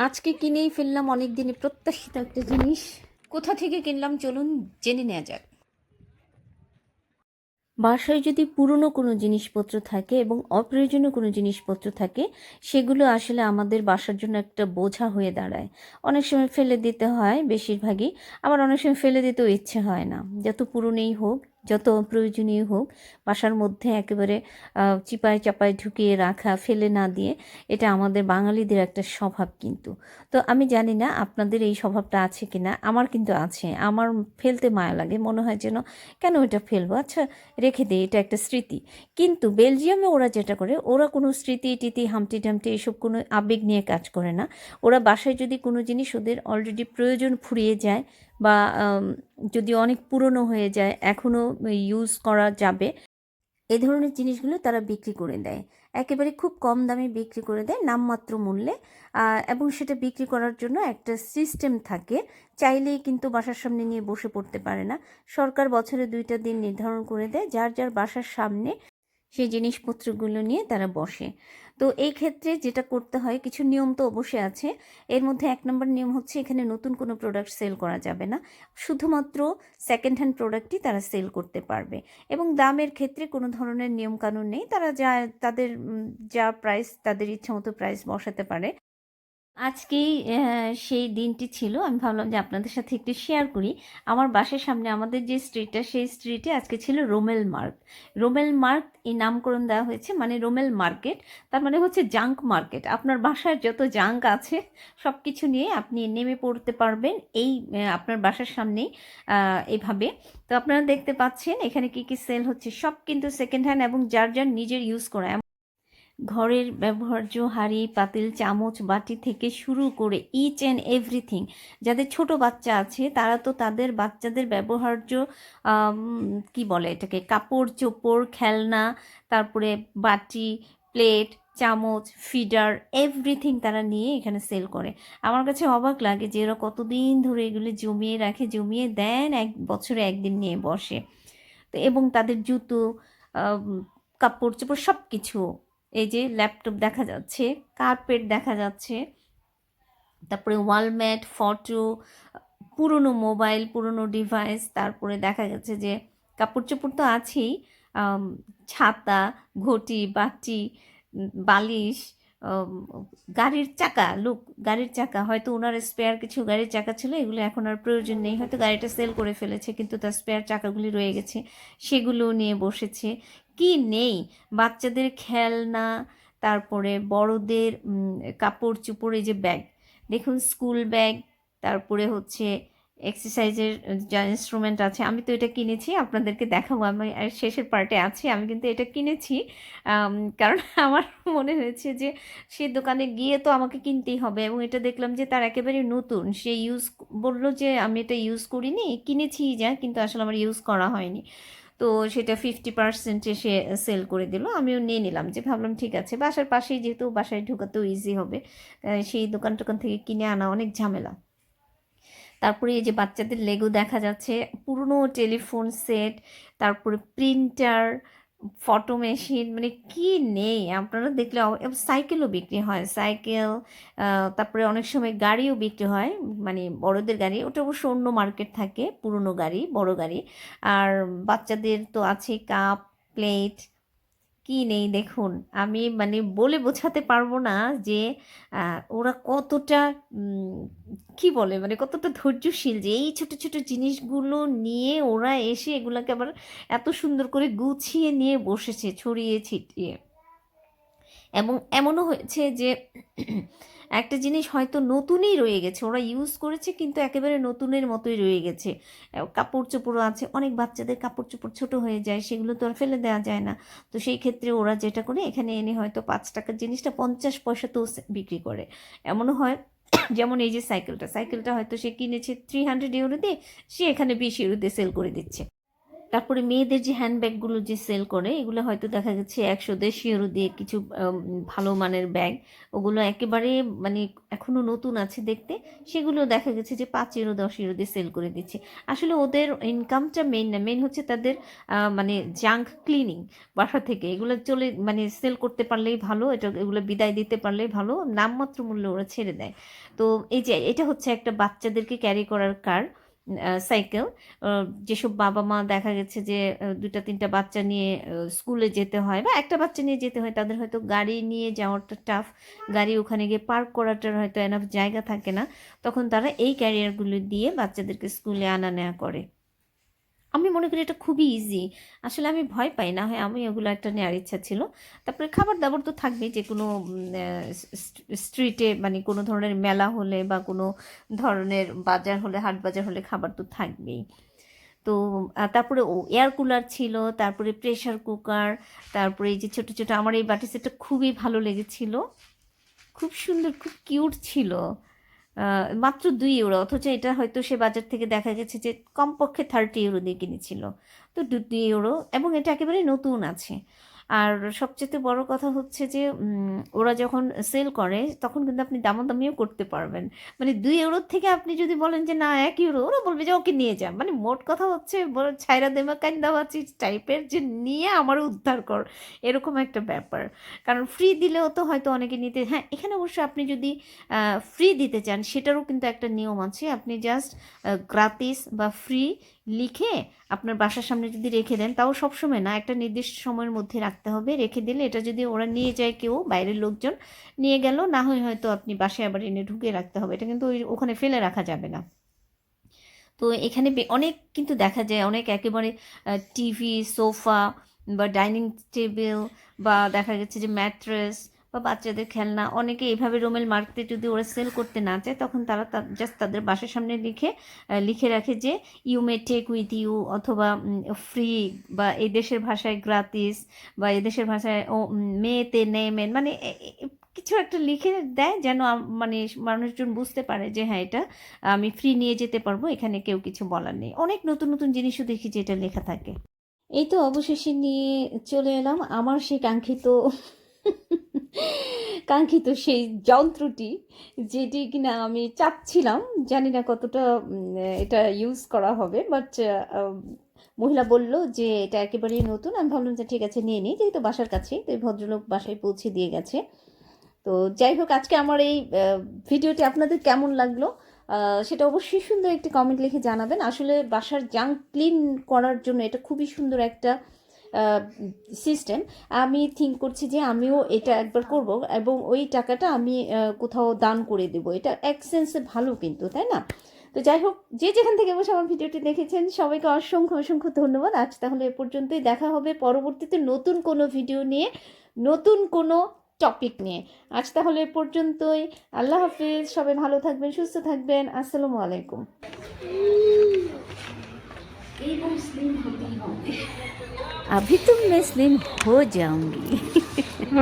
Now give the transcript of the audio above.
আজকে কিনেই ফেললাম অনেক দিনে প্রত্যাশিত একটা জিনিস। কোথা থেকে কিনলাম চলুন জেনে নেওয়া যাক। বাসায় যদি পুরনো কোনো জিনিসপত্র থাকে এবং অপ্রয়োজনীয় কোনো জিনিসপত্র থাকে, সেগুলো আসলে আমাদের বাসার জন্য একটা বোঝা হয়ে দাঁড়ায়। অনেক সময় ফেলে দিতে হয় বেশিরভাগই, আবার অনেক সময় ফেলে দিতেও ইচ্ছে হয় না। যত পুরনোই হোক যত প্রয়োজনীয় হোক, বাসার মধ্যে একেবারে চিপায় চাপায় ঢুকিয়ে রাখা, ফেলে না দিয়ে, এটা আমাদের বাঙালিদের একটা স্বভাব কিন্তু। তো আমি জানি না আপনাদের এই স্বভাবটা আছে কি না আমার কিন্তু আছে। আমার ফেলতে মায়া লাগে, মনে হয় যেন, কেন এটা ফেলব? আচ্ছা রেখে দিই এটা একটা স্মৃতি। কিন্তু বেলজিয়ামে ওরা যেটা করে, ওরা কোনো স্মৃতি টিতি, হামটি টামটি এসব কোনো আবেগ নিয়ে কাজ করে না। ওরা বাসায় যদি কোনো জিনিস ওদের অলরেডি প্রয়োজন ফুরিয়ে যায় বা যদি অনেক পুরনো হয়ে যায় এখনও ইউজ করা যাবে, এ ধরনের জিনিসগুলো তারা বিক্রি করে দেয়। একেবারে খুব কম দামে বিক্রি করে দেয় নামমাত্র মূল্যে। এবং সেটা বিক্রি করার জন্য একটা সিস্টেম থাকে, চাইলেই কিন্তু বাসার সামনে নিয়ে বসে পড়তে পারে না। সরকার বছরে দুইটা দিন নির্ধারণ করে দেয়, যার যার বাসার সামনে সেই জিনিসপত্রগুলো নিয়ে তারা বসে। তো এই ক্ষেত্রে যেটা করতে হয়, কিছু নিয়ম তো অবশ্যই আছে। এর মধ্যে এক নম্বর নিয়ম হচ্ছে এখানে নতুন কোনো প্রোডাক্ট সেল করা যাবে না। শুধুমাত্র সেকেন্ড হ্যান্ড প্রোডাক্টই তারা সেল করতে পারবে। এবং দামের ক্ষেত্রে কোনো ধরনের নিয়মকানুন নেই। তারা যা, তাদের যা প্রাইস তাদের ইচ্ছা মতো প্রাইস বসাতে পারে। আজকেই সেই দিনটি ছিল। আমি ভাবলাম যে আপনাদের সাথে একটু শেয়ার করি। আমার বাসার সামনে আমাদের যে স্ট্রিটটা সেই স্ট্রিটে আজকে ছিল রোমেল মার্ক রোমেল মার্ক এই নামকরণ দেওয়া হয়েছে মানে রোমেল মার্কেট তার মানে হচ্ছে জাঙ্ক মার্কেট আপনার বাসার যত জাঙ্ক আছে সব কিছু নিয়ে আপনি নেমে পড়তে পারবেন এই আপনার বাসার সামনেই এভাবে। তো আপনারা দেখতে পাচ্ছেন, এখানে কি কি সেল হচ্ছে, সব কিন্তু সেকেন্ড হ্যান্ড এবং যার যার নিজের ইউজ করা। ঘরের ব্যবহার্য হাঁড়ি, পাতিল, চামচ, বাটি থেকে শুরু করে ইচ অ্যান্ড এভরিথিং যাদের ছোট বাচ্চা আছে, তারা তো তাদের বাচ্চাদের ব্যবহার্য কি বলে এটাকে, কাপড় চোপড়, খেলনা, তারপরে বাটি প্লেট চামচ ফিডার এভরিথিং তারা নিয়ে এখানে সেল করে। আমার কাছে অবাক লাগে যে এরা কতদিন ধরে এগুলো জমিয়ে রাখে, জমিয়ে দেন, এক বছরে একদিন নিয়ে বসে। তো এবং তাদের জুতো কাপড় চোপড় সব কিছু এই যে ল্যাপটপ দেখা যাচ্ছে কার্পেট দেখা যাচ্ছে, তারপরে ওয়ালম্যাট ফটো পুরনো মোবাইল পুরনো ডিভাইস তারপরে দেখা গেছে যে কাপড় চোপড় তো আছেই ছাতা, ঘটি, বাটি বালিশ গাড়ির চাকা, লুক, গাড়ির চাকা, হয়তো ওনার স্পেয়ার কিছু গাড়ির চাকা ছিল, এগুলো এখন আর প্রয়োজন নেই। হয়তো গাড়িটা সেল করে ফেলেছে, কিন্তু তার স্পেয়ার চাকাগুলি রয়ে গেছে, সেগুলো নিয়ে বসেছে। কি নেই? বাচ্চাদের খেলনা, তারপরে বড়দের কাপড় চোপড় এই যে ব্যাগ দেখুন স্কুল ব্যাগ তারপরে হচ্ছে এক্সারসাইজের যা ইনস্ট্রুমেন্ট আছে, আমি তো এটা কিনেছি, আপনাদেরকে দেখাবো। আমি শেষের পার্টে আছি, আমি কিন্তু এটা কিনেছি। কারণ আমার মনে হয়েছে যে, সে দোকানে গিয়ে তো আমাকে কিনতেই হবে এবং এটা দেখলাম যে, তার একেবারে নতুন। সে ইউজ বলল যে, আমি এটা ইউজ করিনি কিনেছি যা, কিন্তু আসলে আমার ইউজ করা হয়নি। তো সেটা ফিফটি পার্সেন্টে সে সেল করে দিল। আমিও নিয়ে নিলাম, যে ভাবলাম ঠিক আছে, বাসার পাশেই যেহেতু বাসায় ঢোকাতেও ইজি হবে। সেই দোকান টোকান থেকে কিনে আনা অনেক ঝামেলা। তারপরে এই যে বাচ্চাদের লেগো দেখা যাচ্ছে, পুরনো টেলিফোন সেট, তারপরে প্রিন্টার ফটো মেশিন মানে কি নেই? আপনারা দেখলে সাইকেলও বিক্রি হয়। সাইকেল তারপরে অনেক সময় গাড়িও বিক্রি হয় মানে বড়দের গাড়ি। ওটা অবশ্য অন্য মার্কেট থাকে, পুরনো গাড়ি, বড় গাড়ি। আর বাচ্চাদের তো আছে কাপ প্লেট কি নেই দেখুন, আমি মানে বলে বোঝাতে পারব না যে ওরা কতটা কি বলে মানে কতটা ধৈর্যশীল যে এই ছোট ছোট জিনিসগুলো নিয়ে ওরা এসে এগুলোকে আবার এত সুন্দর করে গুছিয়ে নিয়ে বসেছে, ছড়িয়ে ছিটিয়ে। এবং এমনও হয়েছে যে একটা জিনিস হয়তো নতুনই রয়ে গেছে, ওরা ইউজ করেছে কিন্তু একেবারে নতুনের মতোই রয়ে গেছে। কাপড় চোপড়ও আছে, অনেক বাচ্চাদের কাপড় চোপড় ছোটো হয়ে যায়, সেগুলো তো আর ফেলে দেওয়া যায় না। তো সেই ক্ষেত্রে ওরা যেটা করে, এখানে এনে হয়তো পাঁচ টাকার জিনিসটা পঞ্চাশ পয়সাতেও বিক্রি করে। এমনও হয়, যেমন এই যে সাইকেলটা সাইকেলটা হয়তো সে কিনেছে থ্রি হান্ড্রেড ইউরো দিয়ে, সে এখানে বিশ ইউরো দিয়ে সেল করে দিচ্ছে। তারপরে মেয়েদের যে হ্যান্ডব্যাগগুলো যে সেল করে, এগুলো হয়তো দেখা যাচ্ছে একশো দেড়শো ইউরো দিয়ে কিছু ভালো মানের ব্যাগ ওগুলো একেবারে মানে এখনও নতুন আছে দেখতে। সেগুলো দেখা গেছে যে পাঁচ ইউরো দশ ইউরো দিয়ে সেল করে দিচ্ছে। আসলে ওদের ইনকামটা মেইন না মেইন হচ্ছে তাদের মানে জাঙ্ক ক্লিনিং বাসা থেকে। এগুলো চলে মানে সেল করতে পারলেই ভালো, এটা, এগুলো বিদায় দিতে পারলেই ভালো। নামমাত্র মূল্যে ওরা ছেড়ে দেয়। তো এই যে, এটা হচ্ছে একটা বাচ্চাদেরকে ক্যারি করার কার সাইকেল যেসব বাবা মা দেখা গেছে যে দুটা তিনটা বাচ্চা নিয়ে স্কুলে যেতে হয় বা একটা বাচ্চা নিয়ে যেতে হয়, তাদের হয়তো গাড়ি নিয়ে যাওয়াটা টাফ গাড়ি ওখানে গিয়ে পার্ক করাটার হয়তো এনাফ জায়গা থাকে না। তখন তারা এই ক্যারিয়ারগুলো দিয়ে বাচ্চাদেরকে স্কুলে আনা নেওয়া করে। আমি মনে করি এটা খুবই ইজি আসলে আমি ভয় পাই, না হয় আমি ওগুলো একটা নেওয়ার ইচ্ছা ছিল। তারপরে খাবার দাবার তো থাকবেই, যে কোনো স্ট্রিটে মানে কোনো ধরনের মেলা হলে বা কোনো ধরনের বাজার হলে, হাট বাজার হলে খাবার তো থাকবেই। তো তারপরে ও এয়ার কুলার ছিল, তারপরে প্রেসার কুকার তারপরে এই যে ছোটো ছোটো, আমার এই বাটি সেটটা খুবই ভালো লেগেছিল। খুব সুন্দর, খুব কিউট ছিল। মাত্র দুই ইউরো, অথচ এটা হয়তো সে বাজার থেকে দেখা গেছে যে কমপক্ষে থার্টি ইউরো দিয়ে কিনেছিল। তো দুই ইউরো, এবং এটা একেবারে নতুন আছে। আর সবচেয়ে বড় কথা হচ্ছে যে ওরা যখন সেল করে, তখন কিন্তু আপনি দামাদামিও করতে পারবেন। মানে দুই ইউরোর থেকে আপনি যদি বলেন যে, না, এক ইউরো ওরা বলবে যে, ওকে নিয়ে যান মানে মোট কথা হচ্ছে ছাইরা দেমা কান্দাবাচি টাইপের যে, নিয়ে আমার উদ্ধার কর। এরকম একটা ব্যাপার। কারণ ফ্রি দিলেও তো হয়তো অনেকে নিতে হ্যাঁ এখানে অবশ্য আপনি যদি ফ্রি দিতে চান, সেটারও কিন্তু একটা নিয়ম আছে। আপনি জাস্ট গ্রাতিস বা ফ্রি লিখে আপনার বাসার সামনে যদি রেখে দেন, তাও সবসময় না, একটা নির্দিষ্ট সময়ের মধ্যে রাখতে হবে। রেখে দিলে এটা যদি ওরা নিয়ে যায় কেউ, বাইরের লোকজন, নিয়ে গেল, না হয় হয়তো আপনি বাসায় আবার এনে ঢুকে রাখতে হবে। এটা কিন্তু ওখানে ফেলে রাখা যাবে না। তো এখানে অনেক কিন্তু দেখা যায়, অনেক একেবারে টিভি, সোফা বা ডাইনিং টেবিল বা দেখা গেছে যে ম্যাট্রেস বা বাচ্চাদের খেলনা অনেকে এইভাবে রোমেল মার্কেটে যদি ওরা সেল করতে না চায় তখন তারা জাস্ট তাদের বাসার সামনে লিখে লিখে রাখে যে you may take with you অথবা ফ্রি বা এই দেশের ভাষায় গ্রাতিস বা এই দেশের ভাষায় ও উম, মেতে নেমেন মানে কিছু একটা লিখে দেয় যেন মানে মানুষজন বুঝতে পারে যে হ্যাঁ এটা আমি ফ্রি নিয়ে যেতে পারব এখানে কেউ কিছু বলার নেই। অনেক নতুন নতুন জিনিসও দেখি যে এটা লেখা থাকে। এই তো অবশেষে নিয়ে চলে এলাম। আমার সেই কাঙ্ক্ষিত কাঙ্ক্ষিত সেই যন্ত্রটি, যেটি কিনা আমি চাচ্ছিলাম, জানি না কতটা এটা ইউজ করা হবে বাট মহিলা বলল যে এটা একেবারেই নতুন, আমি ভাবলাম যে ঠিক আছে, নিয়ে নিই, যেহেতু বাসার কাছেই, তো ভদ্রলোক বাসায় পৌঁছে দিয়ে গেছে। তো যাই হোক, আজকে আমার এই ভিডিওটি আপনাদের কেমন লাগল? সেটা অবশ্যই সুন্দর একটি কমেন্ট লিখে জানাবেন। আসলে বাসার জাঙ্ক ক্লিন করার জন্য এটা খুবই সুন্দর একটা সিস্টেম আমি থিঙ্ক করছি যে আমিও এটা একবার করব এবং ওই টাকাটা আমি কোথাও দান করে দেব। এটা এক সেন্সে ভালো কিন্তু, তাই না? তো যাই হোক, যে যেখান থেকে বসে আমার ভিডিওটি দেখেছেন, সবাইকে অসংখ্য অসংখ্য ধন্যবাদ। আজ তাহলে এ পর্যন্তই। দেখা হবে পরবর্তীতে নতুন কোনো ভিডিও নিয়ে, নতুন কোনো টপিক নিয়ে। আজ তাহলে এ পর্যন্তই। আল্লাহ হাফিজ। সবাই ভালো থাকবেন, সুস্থ থাকবেন। আসসালামু আলাইকুম। अभी तो मैं स्लिम हो जाऊँगी।